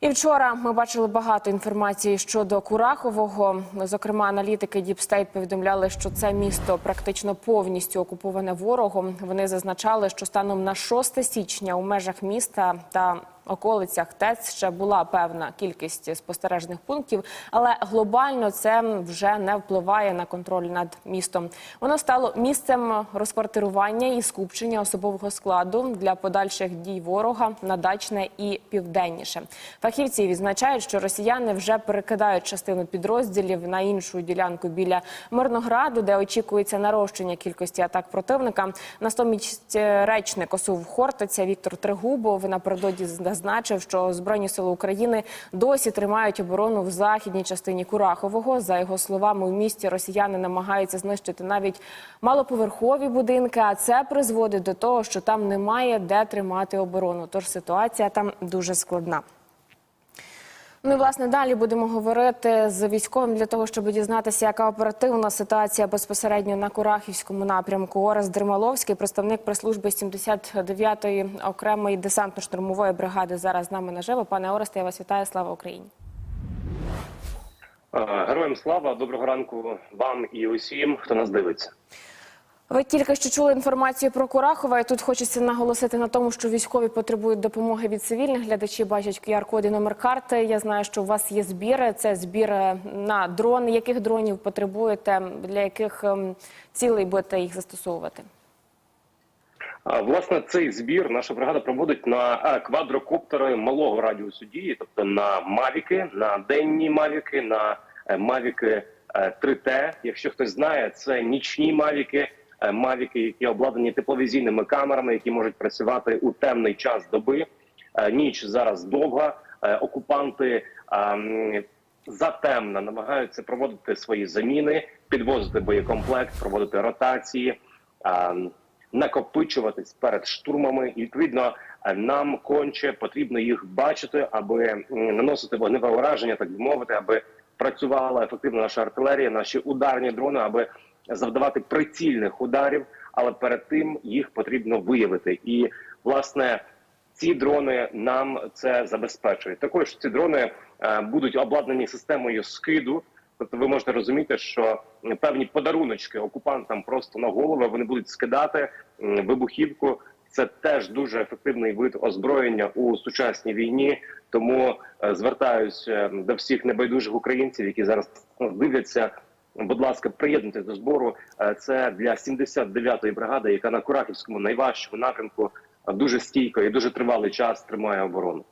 І вчора ми бачили багато інформації щодо Курахового. Зокрема, аналітики Діпстейт повідомляли, що це місто практично повністю окуповане ворогом. Вони зазначали, що станом на 6 січня у межах міста та околицях ТЕЦ ще була певна кількість спостережних пунктів, але глобально це вже не впливає на контроль над містом. Воно стало місцем розквартирування і скупчення особового складу для подальших дій ворога на дачне і південніше. Фахівці відзначають, що росіяни вже перекидають частину підрозділів на іншу ділянку біля Мирнограду, де очікується нарощення кількості атак противника. Натомість е, речник ОСУВ Хортиця Віктор Трегубов напередодні зазначив, що збройні сили України досі тримають оборону в західній частині Курахового. За його словами, у місті росіяни намагаються знищити навіть малоповерхові будинки. А це призводить до того, що там немає де тримати оборону. Тож ситуація там дуже складна. І власне далі будемо говорити з військовим для того, щоб дізнатися, яка оперативна ситуація безпосередньо на Курахівському напрямку. Орес Дермаловський, представник прес-служби 79-ї окремої десантно-штурмової бригади, зараз з нами наживо. Пане Оресте, я вас вітаю. Слава Україні! Е, Героям слава, доброго ранку вам і усім, хто нас дивиться. Ви тільки що чули інформацію про Курахова, і тут хочеться наголосити на тому, що військові потребують допомоги від цивільних глядачі. Бачать QR-код і номер карти. Я знаю, що у вас є збір. Це збір е, на дрони. Яких дронів потребуєте? Для яких ем, цілей будете їх застосовувати? Власне, цей збір наша бригада проводить на е, квадрокоптери малого радіусу дії, тобто на мавіки, на денні мавіки, на е, мавіки е, 3T. Якщо хтось знає, це нічні мавіки, мавіки, які обладнані тепловізійними камерами, які можуть працювати у темний час доби. Е, Ніч зараз довга. Е, Окупанти затемно намагаються проводити свої заміни, підвозити боєкомплект, проводити ротації. накопичуватись перед штурмами, і відповідно е, нам конче потрібно їх бачити, аби наносити вогневе ураження, так би мовити, аби працювала ефективно наша артилерія, наші ударні дрони, аби завдавати прицільних ударів. Але перед тим їх потрібно виявити. І власне ці дрони нам це забезпечують. Також ці дрони е, будуть обладнані системою скиду. Тобто, ви можете розуміти, що певні подаруночки окупантам просто на голови вони будуть скидати вибухівку. Це теж дуже ефективний вид озброєння у сучасній війні. Тому е, звертаюсь е, до всіх небайдужих українців, які зараз ну, дивляться. Будь ласка, приєднуйтесь до збору. Е, Це для 79-ї бригади, яка на Курахівському найважчому напрямку е, дуже стійко і дуже тривалий час тримає оборону.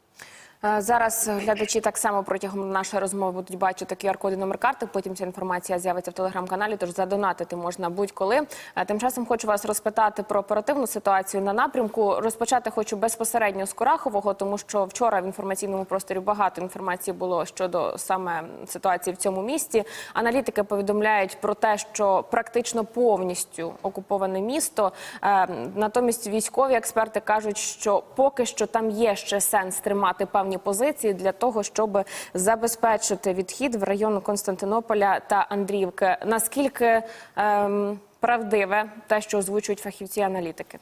Е, Зараз глядачі так само протягом нашої розмови будуть бачити QR-код і номер карти. Потім ця інформація з'явиться в телеграм-каналі. Тож задонатити можна будь-коли. Е, Тим часом хочу вас розпитати про оперативну ситуацію на напрямку. Розпочати хочу безпосередньо з Курахового, тому що вчора в інформаційному просторі багато інформації було щодо саме ситуації в цьому місті. Аналітики повідомляють про те, що практично повністю окуповане місто. Е, Натомість військові експерти кажуть, що поки що там є ще сенс тримати певні позиції для того, щоб забезпечити відхід в район Константинополя та Андріївки. Наскільки ем, правдиве те, що озвучують фахівці-аналітики?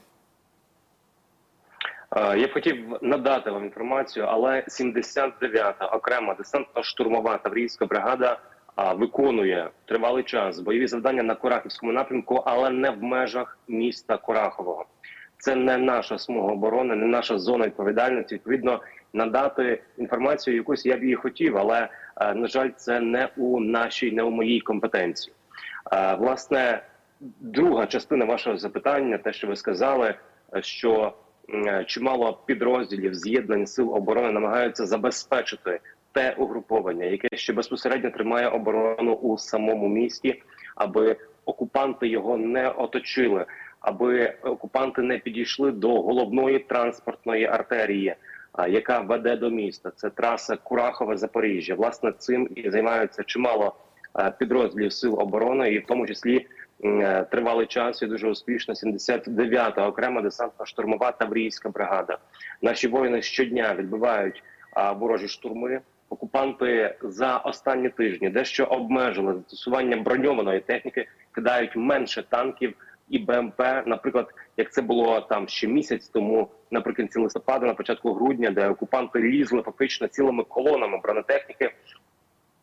Е, Я б хотів надати вам інформацію, але 79-та окрема десантно-штурмова таврійська бригада виконує тривалий час бойові завдання на Курахівському напрямку, але не в межах міста Курахового. Це не наша смуга оборони, не наша зона відповідальності. Відповідно, надати інформацію якусь я б її хотів, але е, на жаль, це не у нашій, не у моїй компетенції. Е, Власне, друга частина вашого запитання, те, що ви сказали, е, що чимало підрозділів з'єднань сил оборони намагаються забезпечити те угруповання, яке ще безпосередньо тримає оборону у самому місті, аби окупанти його не оточили, аби окупанти не підійшли до головної транспортної артерії, яка веде до міста. Це траса Курахове Запоріжжя. Власне, цим і займаються чимало підрозділів сил оборони, і в тому числі е, тривалий час і дуже успішно 79-та окрема десантно-штурмова таврійська бригада. Наші воїни щодня відбивають ворожі штурми. Окупанти за останні тижні дещо обмежили застосування броньованої техніки, кидають менше танків, і БМП, наприклад, як це було там ще місяць тому, наприкінці листопада, на початку грудня, де окупанти лізли фактично цілими колонами бронетехніки.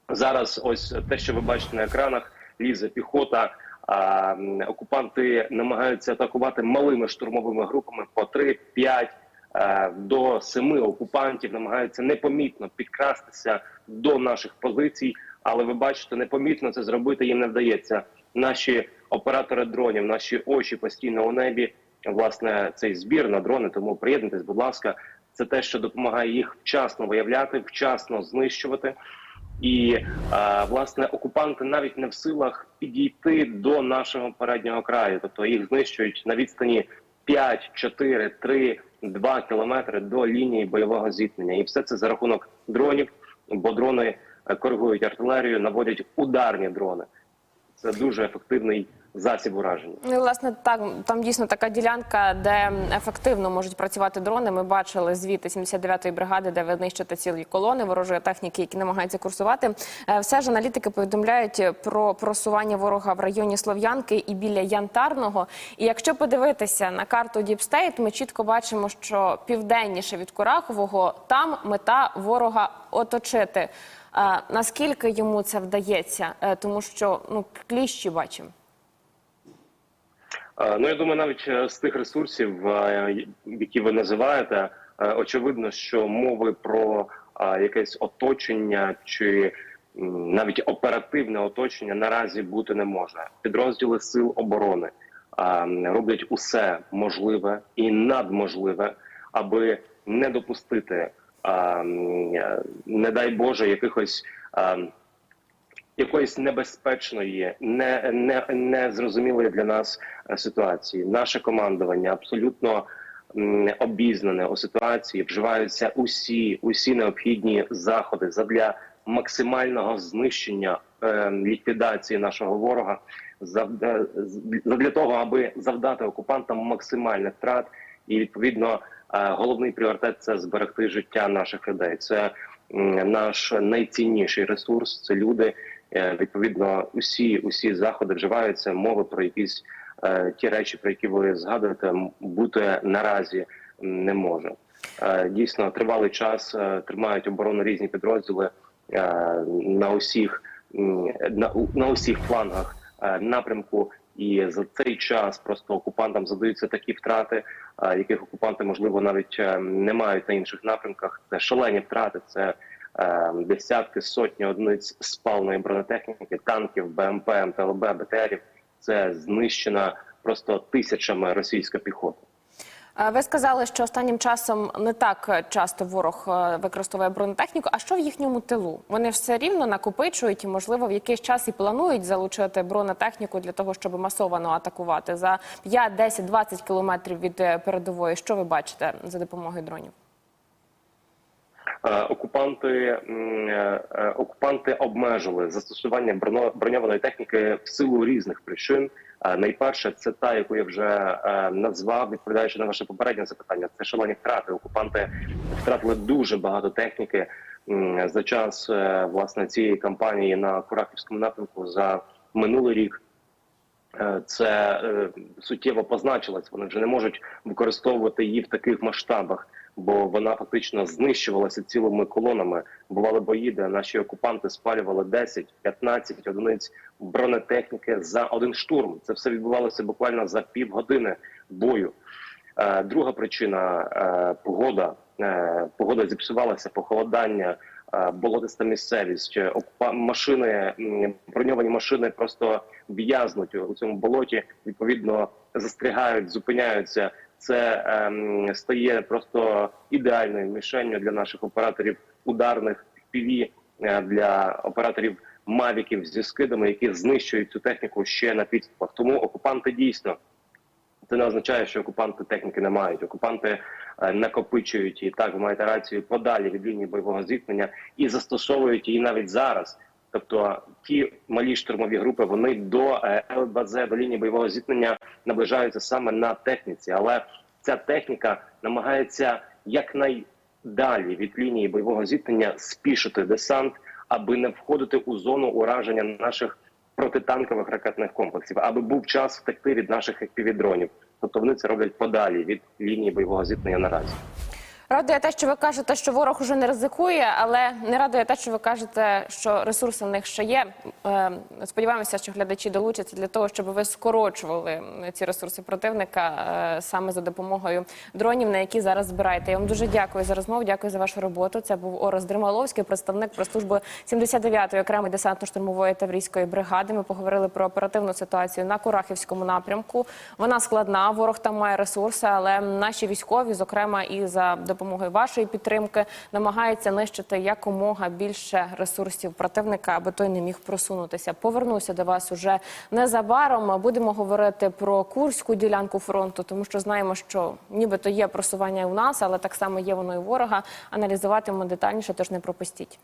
Зараз, ось те, що ви бачите на екранах, лізе піхота. А окупанти намагаються атакувати малими штурмовими групами по 3-5 е, до 7 окупантів, намагаються непомітно підкрастися до наших позицій. Але ви бачите, непомітно це зробити їм не вдається. Наші оператори дронів, наші очі постійно у небі. Власне, цей збір на дрони. Тому приєднуйтесь, будь ласка, це те, що допомагає їх вчасно виявляти, вчасно знищувати. І е, власне окупанти навіть не в силах підійти до нашого переднього краю, тобто їх знищують на відстані 5, 4, 3, 2 кілометри до лінії бойового зіткнення, і все це за рахунок дронів, бо дрони е, коригують артилерію, наводять ударні дрони. Це дуже ефективний засіб ураження. Ну, власне, так там дійсно така ділянка, де ефективно можуть працювати дрони. Ми бачили звіти 79-ї бригади, де винищити цілі колони ворожої техніки, які намагаються курсувати. Е, Все ж аналітики повідомляють про просування ворога в районі Слов'янки і біля Янтарного. І якщо подивитися на карту State, ми чітко бачимо, що південніше від Курахового там мета ворога оточити. Наскільки йому це вдається, Е, тому що ну кліщі бачимо. Е, Ну я думаю, навіть е, з тих ресурсів, які ви називаєте, очевидно, що мови про якесь оточення чи навіть оперативне оточення наразі бути не може. Підрозділи сил оборони роблять усе можливе і надможливе, аби не допустити, не дай Боже, якихось. е, якоїсь небезпечної, не, не, незрозумілої для нас е, ситуації. Наше командування абсолютно обізнане у ситуації. Вживаються усі, усі необхідні заходи задля максимального знищення е, ліквідації нашого ворога, завда- задля того, аби завдати окупантам максимальних втрат, і відповідно е, головний пріоритет це зберегти життя наших людей. Це наш найцінніший ресурс. Це люди. Е, Відповідно, усі усі заходи вживаються. Мови про якісь е, ті речі, про які ви згадуєте, бути наразі не може. Е, дійсно, тривалий час е, тримають оборону різні підрозділи е, на усіх м, на, на усіх флангах е, напрямку. І за цей час просто окупантам задаються такі втрати, яких окупанти можливо навіть е, не мають на інших напрямках. Це шалені втрати. Це е, десятки, сотні одиниць спалної бронетехніки, танків, БМП, МТЛБ, БТРів. Це знищена просто тисячами російська піхота. Е, Ви сказали, що останнім часом не так часто ворог е, використовує бронетехніку. А що в їхньому тилу? Вони все рівно накопичують і, можливо, в якийсь час і планують залучити бронетехніку для того, щоб масовано атакувати за 5, 10, 20 кілометрів від е, передової. Що ви бачите за допомогою дронів? Е, Окупанти е, е, окупанти обмежили застосування броньованої техніки в силу різних причин. Найперше, це та, яку я вже назвав, відповідаючи на ваше попереднє запитання. Це шалені втрати. Окупанти втратили дуже багато техніки за час власне цієї кампанії на Курахівському напрямку за минулий рік. Це суттєво позначилось. Вони вже не можуть використовувати її в таких масштабах, бо вона фактично знищувалася цілими колонами. Бували бої, де наші окупанти спалювали 10-15 одиниць бронетехніки за один штурм. Це все відбувалося буквально за півгодини бою. Е, Друга причина е, погода. Е, Погода зіпсувалася, похолодання, болотиста місцевість. Машини, броньовані машини просто в'язнуть у цьому болоті. Відповідно, застрягають, зупиняються. Це ем, стає просто ідеальною мішенню для наших операторів ударних піві для операторів мавіків зі скидами, які знищують цю техніку ще на підступах. Тому окупанти дійсно це не означає, що окупанти техніки не мають. Окупанти е, накопичують і так ви маєте рацію подалі від лінії бойового зіткнення і застосовують її навіть зараз. Тобто ті малі штурмові групи вони до е, ЛБЗ, до лінії бойового зіткнення наближаються саме на техніці, але ця техніка намагається якнайдалі від лінії бойового зіткнення спішити десант, аби не входити у зону ураження наших протитанкових ракетних комплексів, аби був час втекти від наших FPV-дронів. Тобто вони це роблять подалі від лінії бойового зіткнення наразі. Радує те, що ви кажете, що ворог уже не ризикує, але не радує те, що ви кажете, що ресурси в них ще є. Е, Сподіваємося, що глядачі долучаться для того, щоб ви скорочували ці ресурси противника е, саме за допомогою дронів, на які зараз збираєте. Я вам дуже дякую за розмову. Дякую за вашу роботу. Це був Орес Дрималовський, представник про служби 79-ї окремої десантно-штурмової таврійської бригади. Ми поговорили про оперативну ситуацію на Курахівському напрямку. Вона складна. Ворог там має ресурси, але наші військові, зокрема і за допомогою вашої підтримки, намагається нищити якомога більше ресурсів противника, аби той не міг просунутися. Повернуся до вас уже незабаром. Будемо говорити про курську ділянку фронту, тому що знаємо, що нібито є просування у нас, але так само є воно і ворога. Аналізуватимемо детальніше, тож не пропустіть.